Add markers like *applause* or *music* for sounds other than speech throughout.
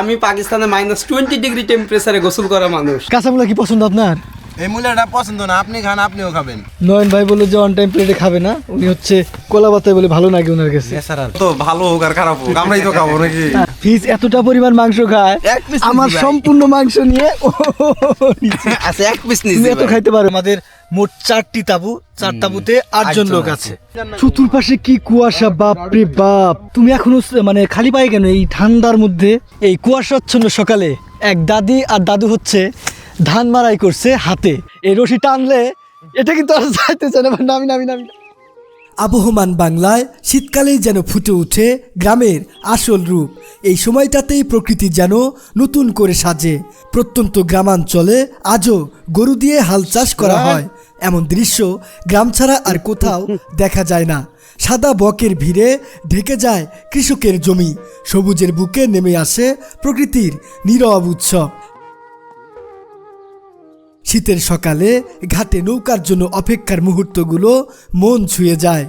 আমি পাকিস্তানে minus twenty degree টেম্পারেচারে গোসল করা মানুষ। কাঁচামলা কি পছন্দ আপনার? এই মূলাটা পছন্দ না আপনি খান আপনিও খাবেন। নয়ন ভাই বলল যে অন টাইম প্লেটে খাবে না উনি হচ্ছে কোলা বাতায় বলে ভালো লাগে ওনার কাছে। তো ভালো হোক আর খারাপ হোক আমরাই তো খাব নাকি? ফিজ এতটা পরিমাণ মাংস খায় আমার সম্পূর্ণ মাংস নিয়ে আচ্ছা এক পিস নিচ্ছি এত খাইতে পারো। আমাদের মোট চারটি তাবু চার তাবুতে আটজন লোক আছে। চতুর্পাশে কি কুয়াশা? বাপ রে বাপ। তুমি এখনও মানে খালি পায় কেন এই ঠান্ডার মধ্যে? এই কুয়াশাচ্ছন্ন সকালে এক দাদি আর দাদু হচ্ছে ধান মারাই করছে হাতে। এই রশি টানলে এটা কিন্তু আর যাইতে চায় না। নামি নামি নামি। আবহমান বাংলায় শীতকালেই যেন ফুটে ওঠে গ্রামের আসল রূপ। এই সময়টাতেই প্রকৃতি যেন নতুন করে সাজে। প্রত্যন্ত গ্রামাঞ্চলে আজও গরু দিয়ে হাল চাষ করা হয়। এমন দৃশ্য গ্রাম ছাড়া আর কোথাও দেখা যায় না। সাদা বকের ভিড়ে ঢেকে যায় কৃষকের জমি। সবুজের বুকে নেমে আসে প্রকৃতির নীরব উৎসব। শীতের সকালে ঘাটে নৌকার জন্য অপেক্ষার মুহূর্তগুলো মন ছুঁয়ে যায়।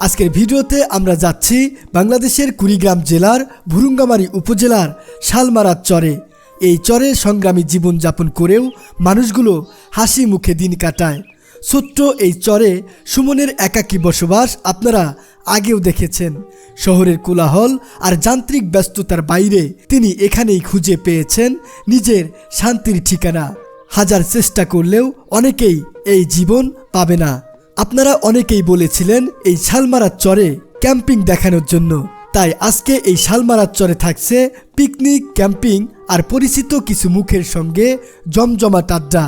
আজকের ভিডিওতে আমরা যাচ্ছি বাংলাদেশের কুড়িগ্রাম জেলার ভুরুঙ্গামারী উপজেলার শালমারার চরে। এই চরে সংগ্রামী জীবনযাপন করেও মানুষগুলো হাসি মুখে দিন কাটায়। ছোট্ট এই চরে সুমনের একাকী বসবাস আপনারা আগেও দেখেছেন। শহরের কোলাহল আর যান্ত্রিক ব্যস্ততার বাইরে তিনি এখানেই খুঁজে পেয়েছেন নিজের শান্তির ঠিকানা। হাজার চেষ্টা করলেও অনেকেই এই জীবন পাবে না। আপনারা অনেকেই বলেছিলেন এই শালমারার চরে ক্যাম্পিং দেখানোর জন্য। তাই আজকে এই শালমারার চরে থাকছে পিকনিক ক্যাম্পিং আর পরিচিত কিছু মুখের সঙ্গে জমজমাট আড্ডা।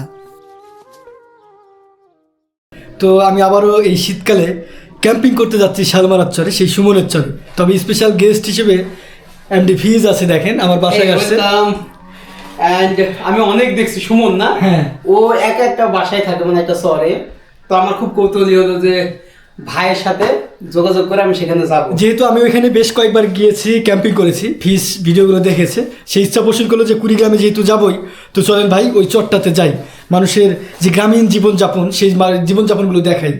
তো আমি আবারও এই শীতকালে ক্যাম্পিং করতে যাচ্ছি শালমারার চরে সেই সুমনের চরে। তবে স্পেশাল গেস্ট হিসেবে এমডি ফিজ আছে দেখেন আমার বাসায় আসছে। অ্যান্ড আমি অনেক দেখছি সুমন না? হ্যাঁ। ও এক একটা বাসায় থাকে মানে একটা শহরে। তো আমার খুব কৌতূহলী হলো যে ভাইয়ের সাথে যোগাযোগ করে আমি সেখানে যাব। যেহেতু আমি ওইখানে বেশ কয়েকবার গিয়েছি ক্যাম্পিং করেছি ফিস ভিডিওগুলো দেখেছে। সেই ইচ্ছা পোষণ করল যে কুড়িগ্রামে যেহেতু যাবই তো চলেন ভাই ওই চটটাতে যাই। মানুষের যে গ্রামীণ জীবনযাপন সেই জীবনযাপনগুলো দেখাই।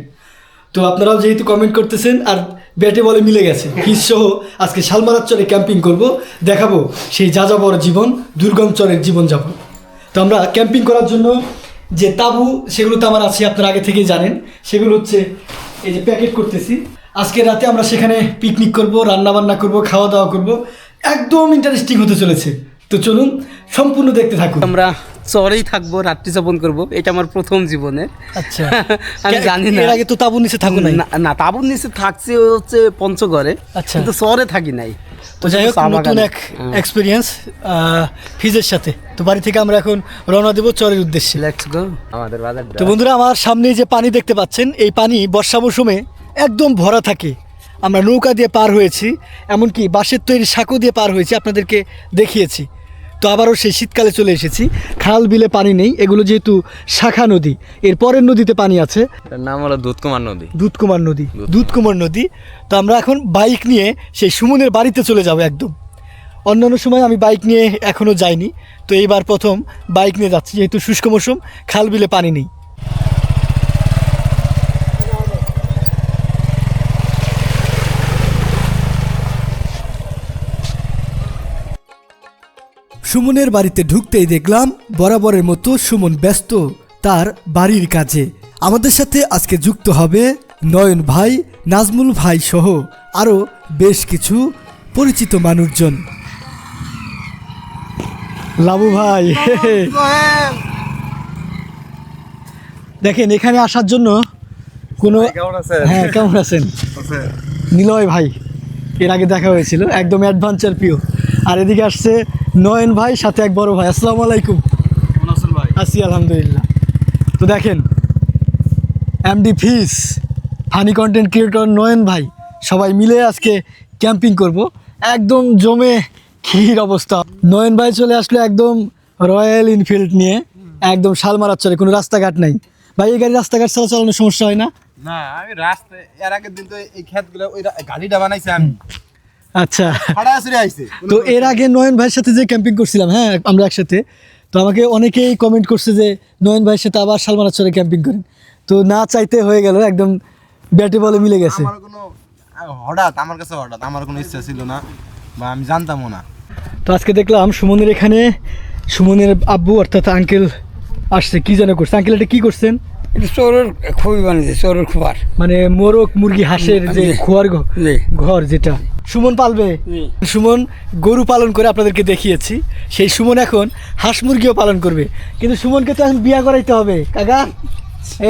তো আপনারাও যেহেতু কমেন্ট করতেছেন আর ব্যাটে বলে মিলে গেছে। সহ আজকে শালমারার চরে ক্যাম্পিং করব, দেখাবো সেই যাযাবর জীবন, দুর্গম চরের জীবনযাপন। তো আমরা ক্যাম্পিং করার জন্য যে তাবু, সেগুলো তো আমার আছে, আপনারা আগে থেকেই জানেন। সেগুলো হচ্ছে এই যে প্যাকেট করতেছি। আজকে রাতে আমরা সেখানে পিকনিক করব রান্না বান্না করব, খাওয়া দাওয়া করব। একদম ইন্টারেস্টিং হতে চলেছে। তো চলুন সম্পূর্ণ দেখতে থাকুন। আমরা চরেই থাকব রাত্রি যাপন করব। এটা আমার প্রথম জীবনে। আচ্ছা। *laughs* আমি জানি না। এর আগে তো তাবু নিচে থাকো নাই। না না তাবুর নিচে থাকছে হচ্ছে পঞ্চগড়ে। আচ্ছা। কিন্তু শহরে থাকি নাই। তো যাই হোক নতুন এক এক্সপিরিয়েন্স ফিজের সাথে। তো বাড়ি থেকে আমরা এখন রওনা দেবো চরের উদ্দেশ্যে। লেটস গো আমাদের বাজার তো বন্ধুরা আমার সামনে যে পানি দেখতে পাচ্ছেন এই পানি বর্ষা মৌসুমে একদম ভরা থাকে। আমরা নৌকা দিয়ে পার হয়েছি এমনকি বাঁশের তৈরি সাঁকো দিয়ে পার হয়েছি আপনাদেরকে দেখিয়েছি। তো আবারও সেই শীতকালে চলে এসেছি। খাল বিলে পানি নেই এগুলো যেহেতু শাখা নদী এর পরের নদীতে পানি আছে। নাম হলো দুধকুমার নদী। দুধকুমার নদী দুধকুমার। নদী। তো আমরা এখন বাইক নিয়ে সেই সুমনের বাড়িতে চলে যাব একদম। অন্যান্য সময় আমি বাইক নিয়ে এখনও যাইনি তো এইবার প্রথম বাইক নিয়ে যাচ্ছি যেহেতু শুষ্ক মৌসুম খাল বিলে পানি নেই। সুমনের বাড়িতে ঢুকতেই দেখলাম বরাবরের মতো সুমন ব্যস্ত তার বাড়ির কাজে। আমাদের সাথে আজকে যুক্ত হবে নয়ন ভাই নাজমুল ভাই সহ আরও বেশ কিছু পরিচিত মানুষজন। লাবু ভাই দেখেন এখানে আসার জন্য কোনো হ্যাঁ কেমন আছেন? নিলয় ভাই এর আগে দেখা হয়েছিল একদম অ্যাডভেঞ্চার প্রিয়। আর এদিকে আসছে নয়ন ভাই সাথে এক বড় ভাই। আসসালামু আলাইকুম। আছি আলহামদুলিল্লাহ। তো দেখেন MD Fiz honey content creator Nayan ভাই সবাই মিলে আজকে ক্যাম্পিং করব। একদম জমে ক্ষীর অবস্থা। নয়ন ভাই চলে আসলো একদম রয়্যাল এনফিল্ড নিয়ে। একদম শাল শালমারার চলে কোনো রাস্তাঘাট নাই। ভাই এই গাড়ি রাস্তাঘাট ছাড়া চালানোর সমস্যা হয় না? না আমি রাস্তায় এর আগের দিন তো এই ক্ষেতগুলো ওই গাড়িটা বানাইছি আমি। আচ্ছা। তো এর আগে নয়ন ভাইয়ের সাথে যে ক্যাম্পিং করছিলাম হ্যাঁ আমরা একসাথে তো আমাকে অনেকেই কমেন্ট করছে যে নয়ন ভাইয়ের সাথে আবার সালমানের চরে ক্যাম্পিং করেন। তো না চাইতে হয়ে গেল একদম ব্যাটে বলে মিলে গেছে। কোনো হঠাৎ আমার কাছে হঠাৎ আমার কোনো ইচ্ছা ছিল না বা আমি জানতামও না। তো আজকে দেখলাম সুমনের এখানে সুমনের আব্বু অর্থাৎ আঙ্কেল আসছে কি যেন করছে। আঙ্কেল এটা কি করছেন? এটা চোরের খুবই বানিয়েছে চোরের খুবার। মানে মোরগ মুরগি হাঁসের যে খোয়ার ঘর যেটা। সুমন পালবে। সুমন গরু পালন করে আপনাদেরকে দেখিয়েছি। সেই সুমন এখন হাঁস মুরগিও পালন করবে। কিন্তু সুমনকে তো এখন বিয়া করাইতে হবে। কাকা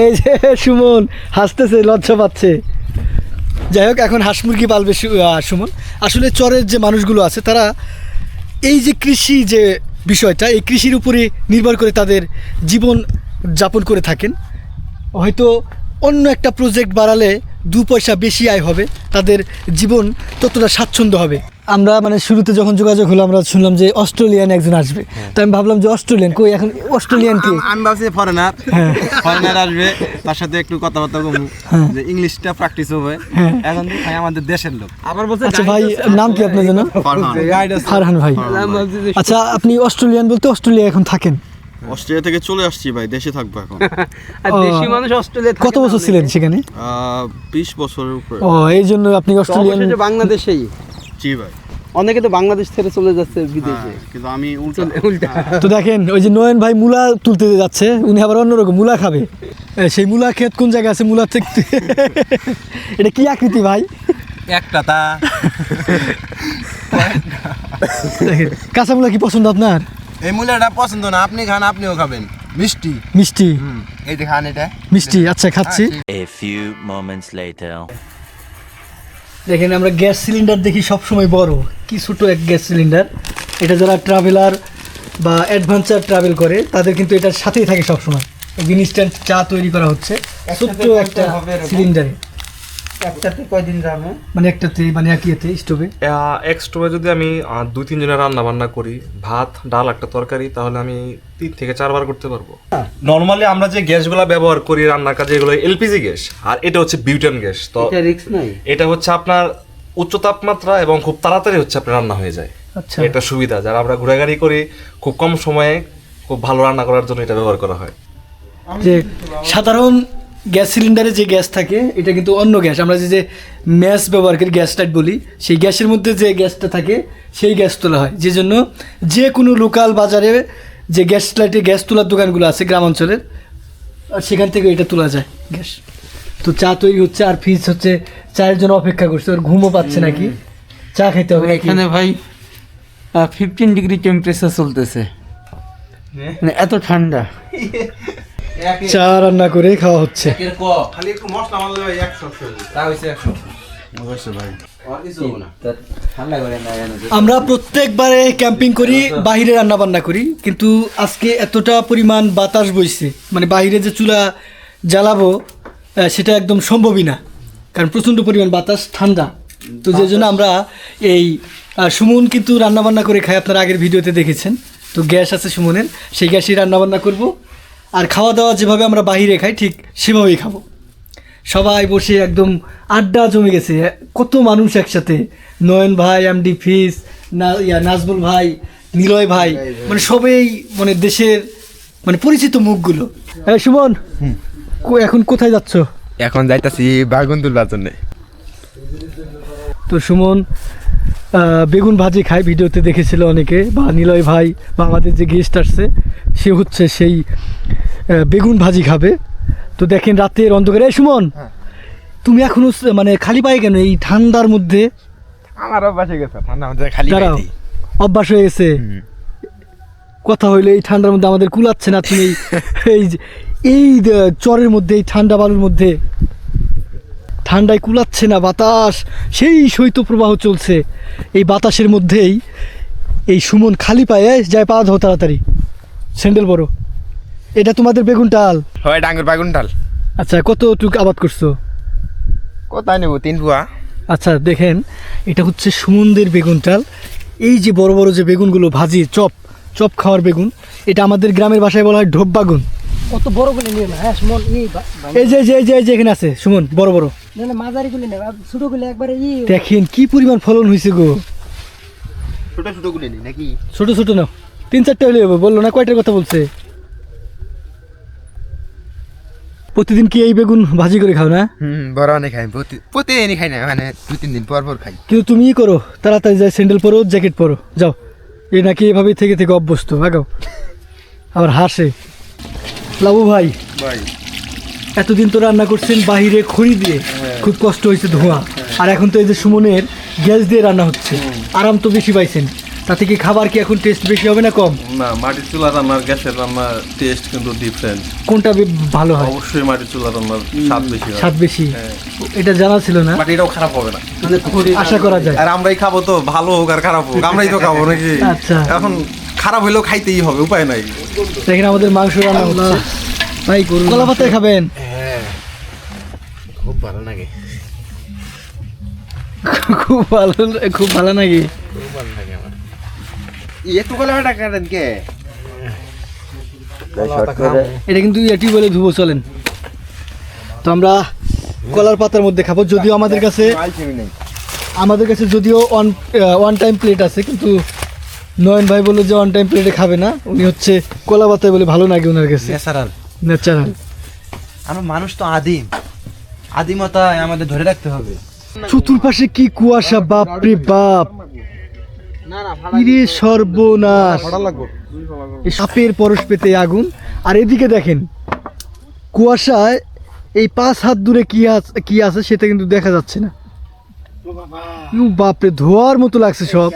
এই যে সুমন হাসতেছে লজ্জা পাচ্ছে। যাই হোক এখন হাঁস মুরগি পালবে সুমন। আসলে চরের যে মানুষগুলো আছে তারা এই যে কৃষি যে বিষয়টা এই কৃষির উপরে নির্ভর করে তাদের জীবন যাপন করে থাকেন। হয়তো অন্য একটা প্রজেক্ট বাড়ালে দু পয়সা বেশি আয় হবে তাদের জীবন ততটা স্বাচ্ছন্দ্য হবে। আমরা মানে শুরুতে যখন যোগাযোগ হলো আমরা শুনলাম যে অস্ট্রেলিয়ান একজন আসবে। তো আমি ভাবলাম যে অস্ট্রেলিয়ান কই এখন অস্ট্রেলিয়ান কি? আম- ভাবছি ফরেনার হ্যাঁ। ফরেনার আসবে তার সাথে একটু কথাবার্তা কমু যে ইংলিশটা প্র্যাকটিস হবে। হ্যাঁ। এখন ভাই আমাদের দেশের লোক। আবার বলছে আচ্ছা ভাই নাম কি আপনার জন্য? ফারহান ভাই। আচ্ছা আপনি অস্ট্রেলিয়ান বলতে অস্ট্রেলিয়া এখন থাকেন। অস্ট্রেলিয়া থেকে চলে আসছি ভাই দেশে থাকব এখন। *laughs* আর দেশি মানুষ অস্ট্রেলিয়া কত বছর ছিলেন সেখানে? আহ, বিশ বছরের উপরে। ও এই জন্য আপনি অস্ট্রেলিয়ান বাংলাদেশেই। জি ভাই। অনেকে তো বাংলাদেশ ছেড়ে চলে যাচ্ছে বিদেশে। হ্যাঁ, কিন্তু আমি উল্টা। উল্টা। তো দেখেন ওই যে নয়ন ভাই মূলা তুলতে যাচ্ছে উনি আবার অন্যরকম মূলা খাবে। সেই মূলা ক্ষেত কোন জায়গায় আছে মূলা থেকে? *laughs* এটা কি আকৃতি ভাই? একটা তা। কাঁচা মূলা কি পছন্দ আপনার? এই মূলাটা পছন্দ না আপনি খান আপনিও খাবেন। মিষ্টি। মিষ্টি। এই যে খান এটা। মিষ্টি আচ্ছা খাচ্ছি। A few moments later. দেখেন আমরা গ্যাস সিলিন্ডার দেখি সব সময় বড়। কি ছোট এক গ্যাস সিলিন্ডার। এটা যারা ট্রাভেলার বা অ্যাডভেঞ্চার ট্রাভেল করে তাদের কিন্তু এটার সাথেই থাকে সবসময়। ইনস্ট্যান্ট চা তৈরি করা হচ্ছে। ছোট্ট একটা সিলিন্ডারে। একটাতে কয়দিন যাবে মানে একটাতে মানে একইতে স্টোভে? এক্সট্রা যদি আমি দুই তিন জনের রান্না বান্না করি ভাত ডাল একটা তরকারি তাহলে আমি তিন থেকে চারবার করতে পারব। নর্মালি আমরা যে গ্যাসগুলো ব্যবহার করি রান্নার কাজে এগুলো এলপিজি গ্যাস আর এটা হচ্ছে বিউটেন গ্যাস। তো এটা রিস্ক নাই? এটা হচ্ছে আপনার উচ্চ তাপমাত্রা এবং খুব তাড়াতাড়ি হচ্ছে আপনার রান্না হয়ে যায়। আচ্ছা। এটা সুবিধা যারা আমরা ঘোরাঘুরি করি খুব কম সময়ে খুব ভালো রান্না করার জন্য এটা ব্যবহার করা হয়। যে সাধারণ গ্যাস সিলিন্ডারে যে গ্যাস থাকে এটা কিন্তু অন্য গ্যাস। আমরা যে যে ম্যাস ব্যবহার করি গ্যাস লাইট বলি সেই গ্যাসের মধ্যে যে গ্যাসটা থাকে সেই গ্যাস তোলা হয়। যে জন্য যে কোনো লোকাল বাজারে যে গ্যাস লাইটে গ্যাস তোলার দোকানগুলো আছে গ্রাম অঞ্চলের আর সেখান থেকে এটা তোলা যায় গ্যাস। তো চা তৈরি হচ্ছে আর ফিজ হচ্ছে চায়ের জন্য অপেক্ষা করছে ওর ঘুমও পাচ্ছে নাকি? চা খেতে হবে এখানে ভাই ফিফটিন ডিগ্রি টেম্পারেচার চলতেছে। মানে এত ঠান্ডা। *laughs* চা রান্না করে খাওয়া হচ্ছে। খালি একটু মশলা মারলে ভাই। একশো তা হয়েছে একশো ভাই ঠান্ডা করে না আমরা প্রত্যেকবারে ক্যাম্পিং করি বাহিরে রান্না বান্না করি কিন্তু আজকে এতটা পরিমাণ বাতাস বইছে মানে বাইরে যে চুলা জ্বালাবো সেটা একদম সম্ভবই না। কারণ প্রচণ্ড পরিমাণ বাতাস ঠান্ডা। তো যে জন্য আমরা এই সুমন কিন্তু রান্নাবান্না করে খাই আপনারা আগের ভিডিওতে দেখেছেন। তো গ্যাস আছে সুমনের সেই গ্যাসেই রান্না বান্না করব। আর খাওয়া দাওয়া যেভাবে আমরা বাহিরে খাই ঠিক সেভাবেই খাব। সবাই বসে একদম আড্ডা জমে গেছে। কত মানুষ একসাথে। নয়ন ভাই এমডি ফিস না ইয়া নাজমুল ভাই নিলয় ভাই মানে সবাই মানে দেশের মানে পরিচিত মুখগুলো। এই সুমন এখন কোথায় যাচ্ছ? এখন যাইতাছি বাগুন তুলবার জন্য। তো সুমন বেগুন ভাজি খায় ভিডিওতে দেখেছিল অনেকে বা নিলয় ভাই বা আমাদের যে গেস্ট আসছে সে হচ্ছে সেই বেগুন ভাজি খাবে। তো দেখেন রাতের অন্ধকারে। এই সুমন তুমি এখনও মানে খালি পায়ে কেন? এই ঠান্ডার মধ্যে? আমার অভ্যাসে গেছে ঠান্ডা মধ্যে খালি অভ্যাস হয়ে গেছে। কথা হইল এই ঠান্ডার মধ্যে আমাদের কুলাচ্ছে না তুমি এই এই চরের মধ্যে এই ঠান্ডা বালুর মধ্যে। ঠান্ডায় কুলাচ্ছে না বাতাস সেই শৈত্যপ্রবাহ চলছে। এই বাতাসের মধ্যেই এই সুমন খালি পায়ে যায় পা ধো তাড়াতাড়ি। স্যান্ডেল বড় এটা তোমাদের বেগুন টাল হয় ডাঙ্গুর বেগুন ডাল। আচ্ছা কতটুকু আবাদ করছ? কোথায় নেব? তিন পুয়া আচ্ছা দেখেন এটা হচ্ছে সুমনদের বেগুন টাল এই যে বড় বড় যে বেগুনগুলো ভাজি চপ চপ খাওয়ার বেগুন এটা আমাদের গ্রামের ভাষায় বলা হয় ঢোপ বাগুন। অত বড় গুলি নিয়ে না হ্যাঁ সুমন ই এই যে যে যে যে এখানে আছে সুমন বড় বড়। না না মাঝারি গুলি ছোট গুলি একবারে ই। দেখেন কি পরিমাণ ফলন হয়েছে গো। ছোট ছোট গুলি নাকি? ছোট ছোট নাও। তিন চারটে হলে হবে বলল না কয়টার কথা বলছে? প্রতিদিন কি এই বেগুন ভাজি করে খাও না? হুম বড় অনেক খাই প্রতিদিনই খাই না মানে দু তিন দিন পর পর খাই। কিন্তু তুমিই করো তাড়াতাড়ি যাই স্যান্ডেল পরো জ্যাকেট পরো যাও। এই নাকি এভাবেই থেকে থেকে অভ্যস্ত আগাও। আবার হাসে। লাবু ভাই ভাই। এতদিন তো রান্না করছেন বাহিরে খড়ি দিয়ে খুব কষ্ট হয়েছে ধোঁয়া। আর এখন তো এই যে সুমনের গ্যাস দিয়ে রান্না হচ্ছে আরাম তো বেশি পাইছেন। তাতে কি খাবার কি এখন টেস্ট বেশি হবে না কম? না মাটির চুলা রান্নার গ্যাসের রান্নার টেস্ট কিন্তু ডিফারেন্ট কোনটা ভালো হয়? অবশ্যই মাটির চুলা রান্নার স্বাদ বেশি হয়। স্বাদ বেশি। এটা জানা ছিল না। বাট এটাও খারাপ হবে না। মানে আশা করা যায়। আর আমরাই খাব তো ভালো হোক আর খারাপ হোক আমরাই তো খাব নাকি? আচ্ছা। এখন খারাপ হলেও খাইতেই হবে উপায় নাই। দেখেন আমাদের মাংস রান্না হচ্ছে। ভাই কলা পাতায় খাবেন? খুব ভালো লাগে। খুব ভালো খুব ভালো নাকি? এত কলা টাকা কাটেন কে? এটা কিন্তু এটি বলে ধুবো চলেন। তো আমরা কলার পাতার মধ্যে খাব যদিও আমাদের কাছে আমাদের কাছে যদিও ওয়ান ওয়ান টাইম প্লেট আছে কিন্তু নয়ন ভাই বলল যে ওয়ান টাইম প্লেটে খাবে না। উনি হচ্ছে কলা পাতায় বলে ভালো লাগে ওনার কাছে? ন্যাচারাল ন্যাচারাল আমরা মানুষ তো আদিম। আদিমতা আমাদের ধরে রাখতে হবে। চতুর্পাশে কি কুয়াশা বাপ রে বাপ। ইরে সর্বনাশ। সাপের পরশ পেতে আগুন। আর এদিকে দেখেন কুয়াশায় এই পাঁচ হাত দূরে কি আছে কি আছে সেটা কিন্তু দেখা যাচ্ছে না। ইউ বাপরে ধোয়ার মতো লাগছে সব।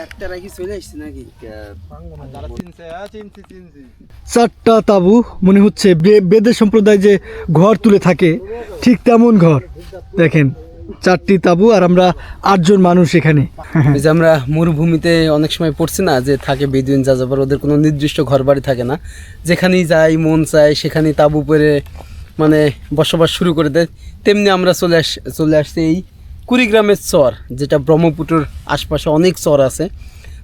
চারটা তাবু মনে হচ্ছে বেদের সম্প্রদায় যে ঘর তুলে থাকে ঠিক তেমন ঘর। দেখেন চারটি তাবু আর আমরা আটজন মানুষ এখানে। যে আমরা মরুভূমিতে অনেক সময় পড়ছি না যে থাকে বেদুইন যাযাবর ওদের কোনো নির্দিষ্ট ঘর বাড়ি থাকে না। যেখানেই যাই মন চায় সেখানেই তাবু পরে মানে বসবাস শুরু করে দেয়। তেমনি আমরা চলে আস চলে আসছি এই কুড়িগ্রামের চর যেটা ব্রহ্মপুত্রর আশপাশে অনেক চর আছে।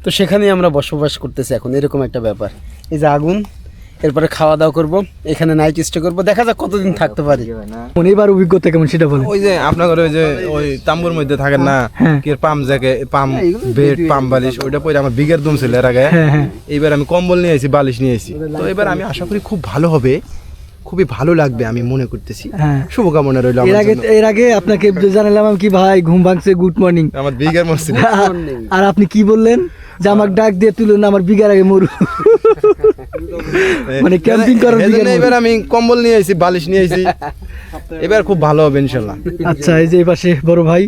তো সেখানে আমরা বসবাস করতেছি এখন এরকম একটা ব্যাপার। এই যে আগুন এরপরে খাওয়া দাওয়া করব এখানে নাইট স্টে করব। দেখা যাক কতদিন থাকতে পারি। এবার অভিজ্ঞতা কেমন সেটা বলেন। ওই যে আপনার ওই যে ওই তাম্বুর মধ্যে থাকেন না? হ্যাঁ। কি পাম জ্যাকে পাম বেড পাম বালিশ ওইটা পরে আমার বিগের দম ছিল এর আগে। হ্যাঁ হ্যাঁ। এইবার আমি কম্বল নিয়ে এসেছি বালিশ নিয়ে এসেছি তো এবার আমি আশা করি খুব ভালো হবে। খুবই ভালো লাগবে আমি মনে করতেছি। হ্যাঁ। শুভকামনা রইল এর আগে এর আগে আপনাকে জানালাম আমি কি ভাই ঘুম ভাঙছে গুড মর্নিং আমার বিগের মসজিদ আর আপনি কি বললেন? যে আমাকে ডাক দিয়ে তুলুন আমার বিঘার আগে মরু মানে ক্যাম্পিং করার বিঘার এবার আমি কম্বল নিয়ে এসেছি বালিশ নিয়ে এসেছি এবার খুব ভালো হবে ইনশাআল্লাহ আচ্ছা এই যে এই পাশে বড় ভাই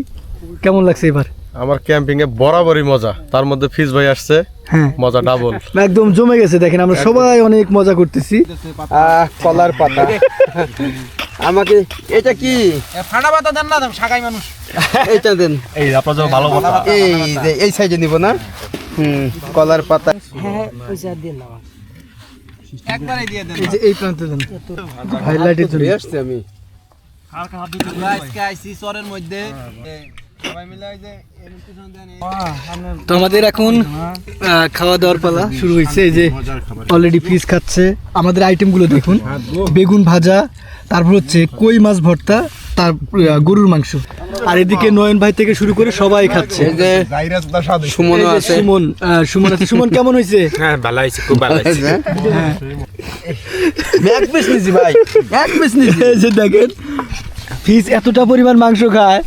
কেমন লাগছে এবার? আমার ক্যাম্পিং এ বরাবরই মজা। তার মধ্যে ফিজ ভাই আসছে। হ্যাঁ। মজা ডাবল একদম জমে গেছে দেখেন আমরা সবাই অনেক মজা করতেছি। কলার পাতা। আমাকে এটা কি? ফাটা পাতা দেন না শাকাই মানুষ। এটা দেন। এই আপনার জন্য ভালো কথা এই যে এই সাইডে নিব না? হুম কলার পাতা। হ্যাঁ ওই যে আর দিয়ে নাও। একবারে দিয়ে দেন। এই যে এই প্রান্তে দেন। হাইলাইটের জন্য। ঘুরে আসছি আমি। আজকে আইসি চরের মধ্যে। সবাই মিলে ওই তো আমাদের এখন খাওয়া দাওয়ার পালা শুরু হয়েছে এই যে অলরেডি ফিশ খাচ্ছে। আমাদের আইটেমগুলো দেখুন বেগুন ভাজা তারপর হচ্ছে কই মাছ ভর্তা তার গরুর মাংস। আর এদিকে নয়ন ভাই থেকে শুরু করে সবাই খাচ্ছে। সুমনও আছে। সুমন আহ, সুমন আছে। সুমন কেমন হয়েছে? হ্যাঁ ভালো হয়েছে খুব ভালো হয়েছে। এক পিস নিছি ভাই। এক পিস নিছি যে দেখেন ফিস এতটা পরিমাণ মাংস খায়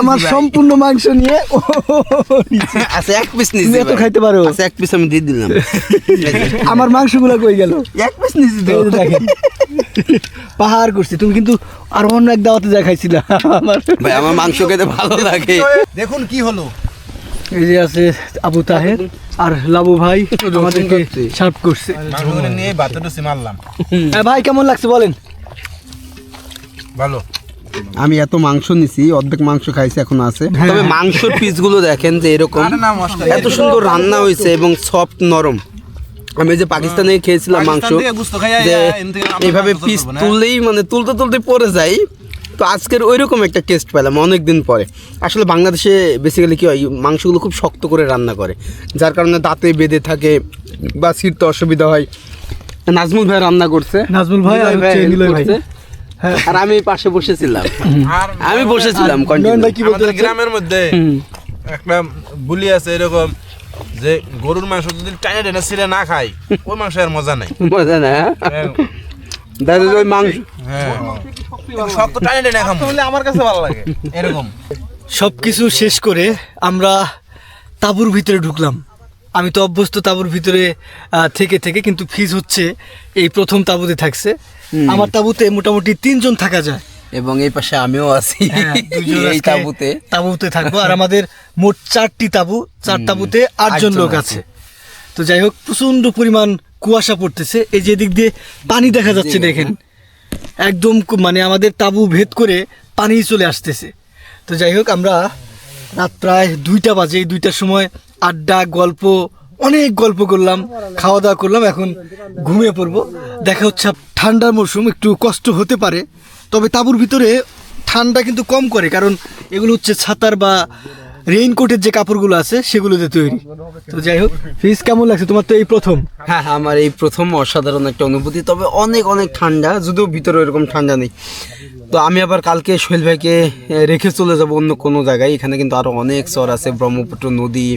আমার সম্পূর্ণ মাংস নিয়ে *laughs* আচ্ছা এক পিস নিছি এত খাইতে পারো? আচ্ছা এক পিস আমি দিয়ে দিলাম। *laughs* আমার মাংসগুলো কই গেল? এক পিস নিছি তো। দেখেন। পাহাড় করছি তুমি কিন্তু আর অন্য এক দাওয়াতে যা খাইছিলা। আমার ভাই আমার মাংস খেতে ভালো লাগে। দেখুন কি হলো। এই যে আছে আবু তাহের আর লাবু ভাই আমাদেরকে করছে। সার্ভ করছে। নিয়ে বাতাটা মারলাম। হ্যাঁ, ভাই কেমন লাগছে বলেন? ভালো। আমি এত মাংস নিছি অর্ধেক মাংস খাইছি এখন আছে। হ্যাঁ। তবে মাংসর পিসগুলো দেখেন যে এরকম এত সুন্দর রান্না হয়েছে এবং সফট নরম। আমি যে পাকিস্তানে খেয়েছিলাম মাংস যে এইভাবে পিস তুললেই মানে তুলতে তুলতে পড়ে যাই তো আজকের ওইরকম একটা টেস্ট পেলাম অনেক দিন পরে। আসলে বাংলাদেশে বেসিক্যালি কি হয় মাংসগুলো খুব শক্ত করে রান্না করে। যার কারণে দাঁতে বেঁধে থাকে বা ছিঁড়তে অসুবিধা হয়। নাজমুল ভাই রান্না করছে। নাজমুল ভাই আর আমি পাশে বসেছিলাম। আমি বসেছিলাম আমাদের গ্রামের মধ্যে একটা বুলি আছে এরকম যে গরুর মাংস যদি টাইনে টেনে ছিঁড়ে না খাই ওই মাংস আর মজা নাই। মজা না হ্যাঁ। দাদা ওই মাংস। হ্যাঁ। শক্ত খাম। আমার কাছে ভালো লাগে। এরকম। সব কিছু শেষ করে আমরা তাঁবুর ভিতরে ঢুকলাম। আমি তো অভ্যস্ত তাঁবুর ভিতরে থেকে থেকে কিন্তু ফিজ হচ্ছে এই প্রথম তাঁবুতে থাকছে। আমার তাঁবুতে মোটামুটি তিনজন থাকা যায়। এবং এই পাশে আমিও আছি। হ্যাঁ, এই তাঁবুতে। তাঁবুতে থাকব। আর আমাদের মোট চারটি তাঁবু চার তাঁবুতে আটজন লোক আছে। তো যাই হোক প্রচণ্ড পরিমাণ কুয়াশা পড়তেছে। এই যে দিক দিয়ে পানি দেখা যাচ্ছে দেখেন। একদম মানে আমাদের তাঁবু ভেদ করে পানি চলে আসতেছে। তো যাই হোক আমরা রাত প্রায় দুইটা বাজে। এই দুইটার সময় আড্ডা, গল্প, অনেক গল্প করলাম খাওয়া দাওয়া করলাম, এখন ঘুমিয়ে পড়ব। দেখা হচ্ছে ঠান্ডার মরশুম, একটু কষ্ট হতে পারে, তবে তাঁবুর ভিতরে ঠান্ডা কিন্তু কম করে, কারণ এগুলো হচ্ছে ছাতার বা রেইনকোটের যে কাপড়গুলো আছে, সেগুলোতে তৈরি। তো যাই হোক ফিস কেমন লাগছে? তোমার তো এই প্রথম। হ্যাঁ হ্যাঁ আমার এই প্রথম অসাধারণ একটা অনুভূতি, তবে অনেক অনেক ঠান্ডা, যদিও ভিতরে এরকম ঠান্ডা নেই। তো আমি আবার কালকে সোহেল ভাইকে রেখে চলে যাব অন্য কোনো জায়গায়। এখানে কিন্তু আরও অনেক চর আছে, ব্রহ্মপুত্র নদী,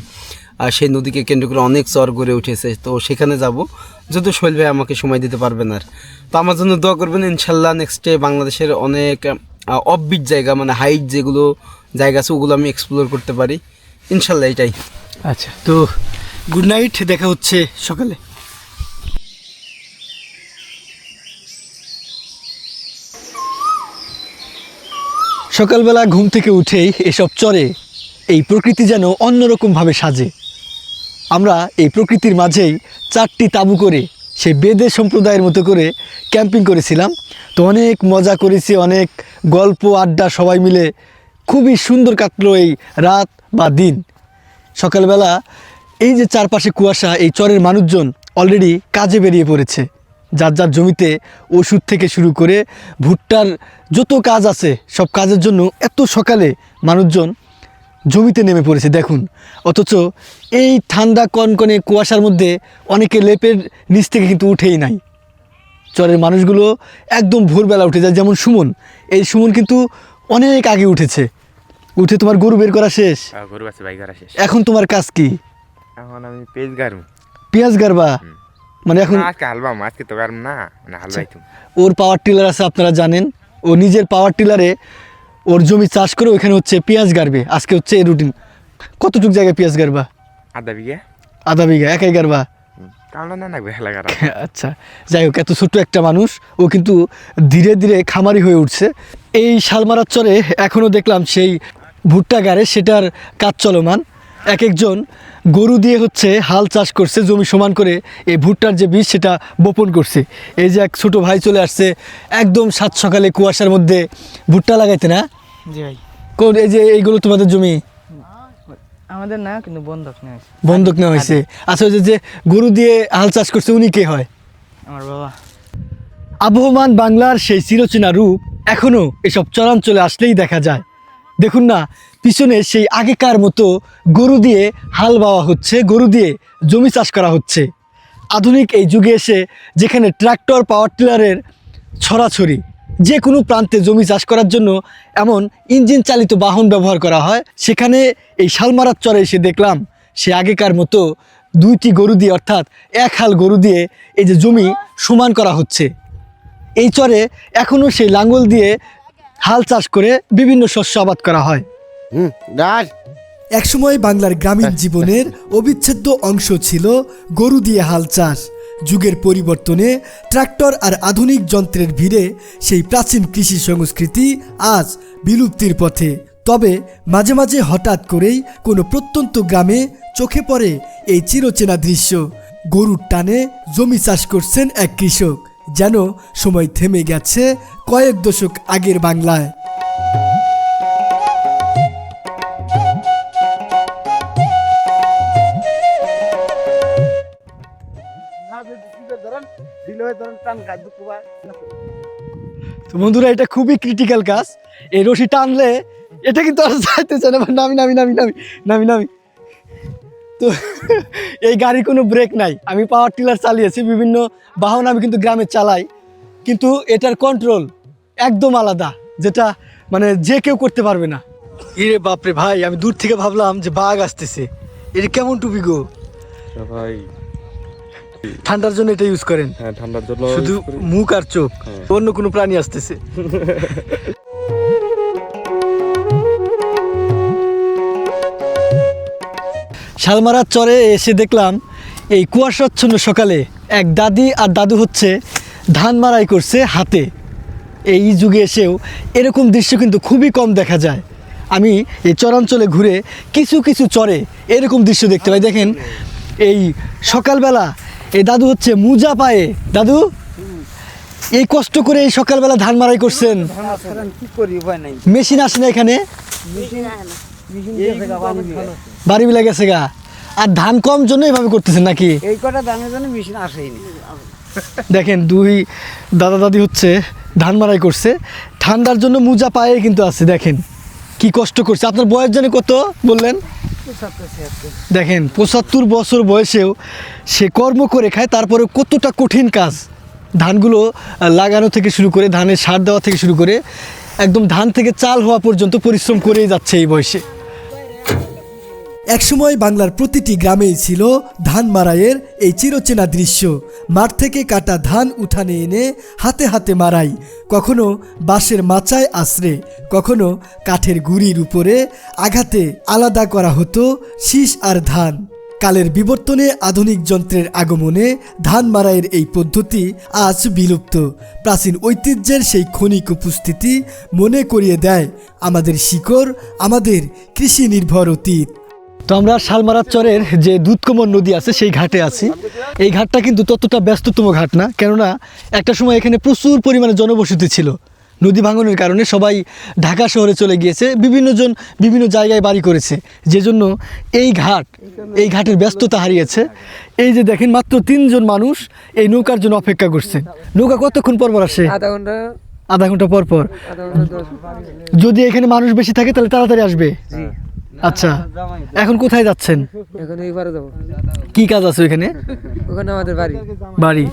আর সেই নদীকে কেন্দ্র করে অনেক চর গড়ে উঠেছে। তো সেখানে যাব, যদিও সোহেল ভাই আমাকে সময় দিতে পারবেন আর। তো আমার জন্য দোয়া করবেন, ইনশাল্লাহ নেক্সটে বাংলাদেশের অনেক অফবিট জায়গা মানে হাইট যেগুলো জায়গা আছে, ওগুলো আমি এক্সপ্লোর করতে পারি। ইনশাল্লাহ এটাই। আচ্ছা তো গুড নাইট দেখা হচ্ছে সকালে। সকালবেলা ঘুম থেকে উঠেই এসব চরে, এই প্রকৃতি যেন অন্যরকমভাবে সাজে। আমরা এই প্রকৃতির মাঝেই চারটি তাঁবু করে সেই বেদে সম্প্রদায়ের মতো করে ক্যাম্পিং করেছিলাম। তো অনেক মজা করেছি, অনেক গল্প, আড্ডা সবাই মিলে খুবই সুন্দর কাটলো এই রাত বা দিন। সকালবেলা এই যে চারপাশে কুয়াশা, এই চরের মানুষজন অলরেডি কাজে বেরিয়ে পড়েছে। যার যার জমিতে ওষুধ থেকে শুরু করে ভুট্টার যত কাজ আছে সব কাজের জন্য এত সকালে মানুষজন জমিতে নেমে পড়েছে দেখুন। অথচ এই ঠান্ডা কনকনে কুয়াশার মধ্যে অনেকে লেপের নিচ থেকে কিন্তু উঠেই নাই। চরের মানুষগুলো একদম ভোরবেলা উঠে যায়। যেমন সুমন এই সুমন কিন্তু অনেক আগে উঠেছে। উঠে তোমার গরু বের করা শেষ? শেষ। এখন তোমার কাজ কি? এখন আমি পেঁয়াজ গারবা মানে এখন আজকে হালবাম আজকে তো গারম না মানে ওর পাওয়ার টিলার আছে আপনারা জানেন। ও নিজের পাওয়ার টিলারে ওর জমি চাষ করে ওখানে হচ্ছে পেঁয়াজ গারবে আজকে হচ্ছে এই রুটিন কতটুক জায়গায় পেঁয়াজ গারবা আধা বিঘা। আধা বিঘা একাই গারা *laughs* আচ্ছা যাই হোক এত ছোট্ট একটা মানুষ। ও কিন্তু ধীরে ধীরে খামারি হয়ে উঠছে। এই শালমারার চরে এখনও দেখলাম সেই ভুট্টা গাড়ে সেটার কাজ চলমান। এক একজন গরু দিয়ে হচ্ছে হাল চাষ করছে জমি সমান করে এই ভুট্টার যে বীজ সেটা বপন করছে। এই যে এক ছোট ভাই চলে আসছে একদম সাত সকালে কুয়াশার মধ্যে ভুট্টা লাগাইতে না? জি ভাই। কোন এই যে এইগুলো তোমাদের জমি? আমাদের না কিন্তু বন্ধক নেই বন্ধক নেওয়া হয়েছে। আচ্ছা ওই যে- যে গরু দিয়ে হাল চাষ করছে উনি কে হয়? আমার বাবা। আবহমান বাংলার সেই চিরচেনা রূপ এখনও এসব চরাঞ্চলে আসলেই দেখা যায়। দেখুন না পিছনে সেই আগেকার মতো গরু দিয়ে হাল বাওয়া হচ্ছে, গরু দিয়ে জমি চাষ করা হচ্ছে। আধুনিক এই যুগে এসে যেখানে ট্রাক্টর, পাওয়ার টিলারের ছড়াছড়ি, যে কোনো প্রান্তে জমি চাষ করার জন্য এমন ইঞ্জিন চালিত বাহন ব্যবহার করা হয়, সেখানে এই শালমারার চরে এসে দেখলাম সে আগেকার মতো দুইটি গরু দিয়ে, অর্থাৎ এক হাল গরু দিয়ে এই যে জমি সমান করা হচ্ছে। এই চরে এখনও সেই লাঙ্গল দিয়ে হাল চাষ করে বিভিন্ন শস্য আবাদ করা হয়। একসময় বাংলার গ্রামীণ জীবনের অবিচ্ছেদ্য অংশ ছিল গরু দিয়ে হাল চাষ। যুগের পরিবর্তনে ট্রাক্টর আর আধুনিক যন্ত্রের ভিড়ে সেই প্রাচীন কৃষি সংস্কৃতি আজ বিলুপ্তির পথে। তবে মাঝে মাঝে হঠাৎ করেই কোনো প্রত্যন্ত গ্রামে চোখে পড়ে এই চিরচেনা দৃশ্য। গরুর টানে জমি চাষ করছেন এক কৃষক যেন সময় থেমে গেছে কয়েক দশক আগের বাংলায়। তো বন্ধুরা এটা খুবই ক্রিটিক্যাল কাজ। এই রশি টানলে এটা কিন্তু আর যাইতেছে না নামি নামি নামি নামি নামি নামি। তো *laughs* এই গাড়ি কোনো ব্রেক নাই। আমি পাওয়ার টিলার চালিয়েছি বিভিন্ন বাহন আমি কিন্তু গ্রামে চালাই। কিন্তু এটার কন্ট্রোল একদম আলাদা যেটা মানে যে কেউ করতে পারবে না। ইরে বাপরে ভাই আমি দূর থেকে ভাবলাম যে বাঘ আসতেছে। এটা কেমন টুপি গো? ভাই ঠান্ডার জন্য এটা ইউজ করেন। হ্যাঁ ঠান্ডার জন্য শুধু মুখ আর চোখ অন্য কোনো প্রাণী আসতেছে। শালমারার চরে এসে দেখলাম এই কুয়াশাচ্ছন্ন সকালে এক দাদি আর দাদু হচ্ছে ধান মারাই করছে হাতে। এই যুগে এসেও এরকম দৃশ্য কিন্তু খুবই কম দেখা যায়। আমি এই চরাঞ্চলে ঘুরে কিছু কিছু চরে এরকম দৃশ্য দেখতে পাই। দেখেন এই সকালবেলা এই দাদু হচ্ছে মুজা পায়ে দাদু এই কষ্ট করে এই সকালবেলা ধান মারাই করছেন। মেশিন আসে না এখানে? বাড়ি বিলা গেছে গা। আর ধান কম জন্য এভাবে করতেছেন নাকি? এই কটা দানের জন্য মেশিন আসেইনি দেখেন দুই দাদা দাদি হচ্ছে ধান মারাই করছে। ঠান্ডার জন্য মুজা পায়ে কিন্তু আছে দেখেন। কি কষ্ট করছে? আপনার বয়স জানে কত বললেন? দেখেন, পঁচাত্তর বছর বয়সেও সে কর্ম করে খায় তারপরে কতটা কঠিন কাজ। ধানগুলো লাগানো থেকে শুরু করে, ধানের সার দেওয়া থেকে শুরু করে, একদম ধান থেকে চাল হওয়া পর্যন্ত পরিশ্রম করেই যাচ্ছে এই বয়সে। একসময় বাংলার প্রতিটি গ্রামেই ছিল ধান মারাইয়ের এই চিরচেনা দৃশ্য। মাঠ থেকে কাটা ধান উঠানে এনে হাতে হাতে মারাই। কখনো বাঁশের মাচায় আশ্রে, কখনো কাঠের গুড়ির উপরে আঘাতে আলাদা করা হতো শীষ আর ধান। কালের বিবর্তনে আধুনিক যন্ত্রের আগমনে ধান মারাইয়ের এই পদ্ধতি আজ বিলুপ্ত। প্রাচীন ঐতিহ্যের সেই ক্ষণিক উপস্থিতি মনে করিয়ে দেয় আমাদের শিকড়, আমাদের কৃষি নির্ভর অতীত। তো আমরা শালমারার চরের যে দুধকমর নদী আছে সেই ঘাটে আছি। এই ঘাটটা কিন্তু ততটা ব্যস্ততম ঘাট না কেননা একটা সময় এখানে প্রচুর পরিমাণে জনবসতি ছিল। নদী ভাঙনের কারণে সবাই ঢাকা শহরে চলে গিয়েছে বিভিন্ন জন বিভিন্ন জায়গায় বাড়ি করেছে। যে জন্য এই ঘাট এই ঘাটের ব্যস্ততা হারিয়েছে। এই যে দেখেন মাত্র তিনজন মানুষ এই নৌকার জন্য অপেক্ষা করছে। নৌকা কতক্ষণ পর পর আসে? আধা ঘণ্টা। আধা ঘণ্টা পর পর। যদি এখানে মানুষ বেশি থাকে তাহলে তাড়াতাড়ি আসবে। আচ্ছা এখন কোথায় যাচ্ছেন? এখন এইবারে যাব। কি কাজ আছে এখানে ওখানে আমাদের বাড়ি। বাড়ি।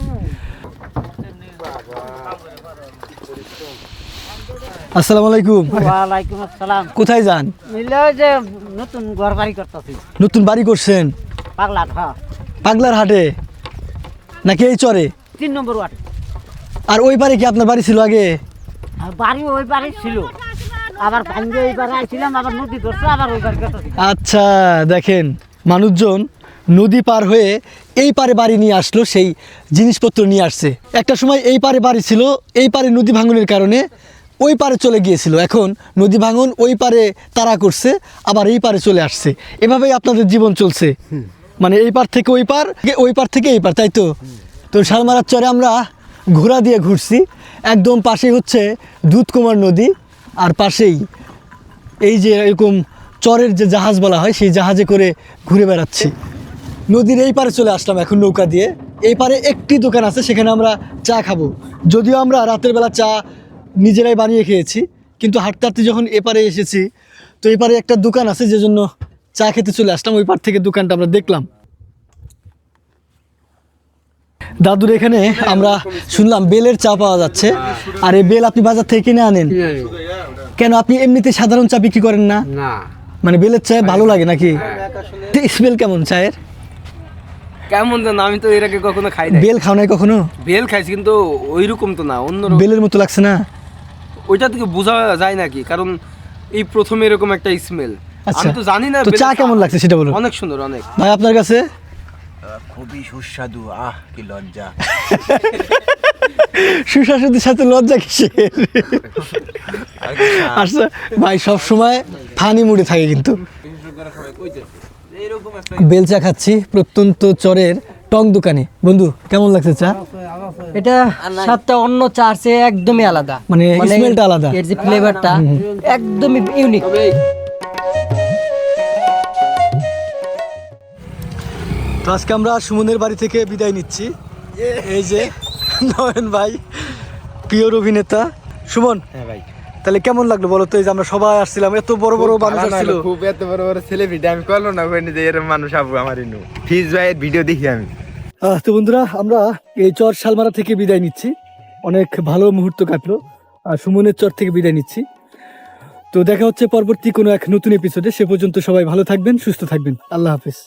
আসসালামু আলাইকুম। ওয়ালাইকুম আসসালাম। কোথায় যান? যে নতুন ঘর বাড়ি করতেছি। নতুন বাড়ি করছেন? পাগলা হ্যাঁ পাগলার হাটে? নাকি এই চরে? তিন নম্বর ওয়ার্ড। আর ওই বাড়ি কি আপনার বাড়ি ছিল আগে? বাড়ি ওই বাড়ি ছিল। আচ্ছা দেখেন, মানুষজন নদী পার হয়ে এই পারে বাড়ি নিয়ে আসলো, সেই জিনিসপত্র নিয়ে আসছে। একটা সময় এই পারে বাড়ি ছিল, এই পারে নদী ভাঙনের কারণে ওই পারে চলে গিয়েছিল। এখন নদী ভাঙন ওই পারে তারা করছে, আবার এই পারে চলে আসছে। এভাবেই আপনাদের জীবন চলছে। মানে এই পার থেকে ওই পার ওই পার থেকে এই পার, তাই তো? তো শালমারার চরে আমরা ঘোড়া দিয়ে ঘুরছি। একদম পাশেই হচ্ছে দুধকুমার নদী। আর পাশেই এই যে এরকম চরের যে জাহাজ বলা হয়, সেই জাহাজে করে ঘুরে বেড়াচ্ছি। নদীর এই পারে চলে আসলাম এখন নৌকা দিয়ে। এই পারে একটি দোকান আছে, সেখানে আমরা চা খাব। যদিও আমরা রাতের বেলা চা নিজেরাই বানিয়ে খেয়েছি, কিন্তু হাঁটতে হাঁটতে যখন এপারে এসেছি, তো এপারে একটা দোকান আছে, যে জন্য চা খেতে চলে আসলাম। ওই পার থেকে দোকানটা আমরা দেখলাম। দাদুর এখানে আমরা শুনলাম, বেলের চা পাওয়া যাচ্ছে। আর এই বেল আপনি বাজার থেকে কিনে আনেন। কেন আপনি এমনিতে সাধারণ চা বিক্রি করেন না? মানে বেলের চা ভালো লাগে নাকি? স্মেল কেমন চায়ের? কেমন আমি তো এর আগে কখনো খাই বেল খাও নাই কখনো? বেল খাইছি কিন্তু ওই রকম তো না অন্য বেলের মতো লাগছে না? ওইটা থেকে বোঝা যায় নাকি? কারণ এই প্রথম এরকম একটা স্মেল আচ্ছা। আমি তো জানি না চা কেমন লাগছে সেটা বলুন। অনেক সুন্দর অনেক। ভাই আপনার কাছে? খুবই সুস্বাদু। আহ কি লজ্জা। সুশাসনের সাথে লজ্জা কিসের? আচ্ছা ভাই সব সময় ফানি মুডে থাকে কিন্তু। বেল চা খাচ্ছি প্রত্যন্ত চরের টং দোকানে। বন্ধু কেমন লাগছে চা? এটা স্বাদটা অন্য চার চেয়ে একদমই আলাদা। মানে স্মেলটা আলাদা। এর যে ফ্লেভারটা একদমই ইউনিক তো আজকে আমরা সুমনের বাড়ি থেকে বিদায় নিচ্ছি। এই যে নয়ন ভাই প্রিয় অভিনেতা। সুমন হ্যাঁ ভাই। তাহলে কেমন লাগল বলো তো? এই যে আমরা সবাই আসছিলাম এত বড় বড় মানুষ আসছিল। খুব এত বড় বড় ছেলে সেলিব্রিটি আমি কল্পনা না করিনি যে এরকম মানুষ আবু আমার ইনু ফিজ ভাইয়ের ভিডিও দেখি আমি। আহ, তো বন্ধুরা আমরা এই চর শালমারা থেকে বিদায় নিচ্ছি। অনেক ভালো মুহূর্ত কাটলো আর সুমনের চর থেকে বিদায় নিচ্ছি। তো দেখা হচ্ছে পরবর্তী কোনো এক নতুন এপিসোডে সে পর্যন্ত সবাই ভালো থাকবেন সুস্থ থাকবেন। আল্লাহ হাফিজ।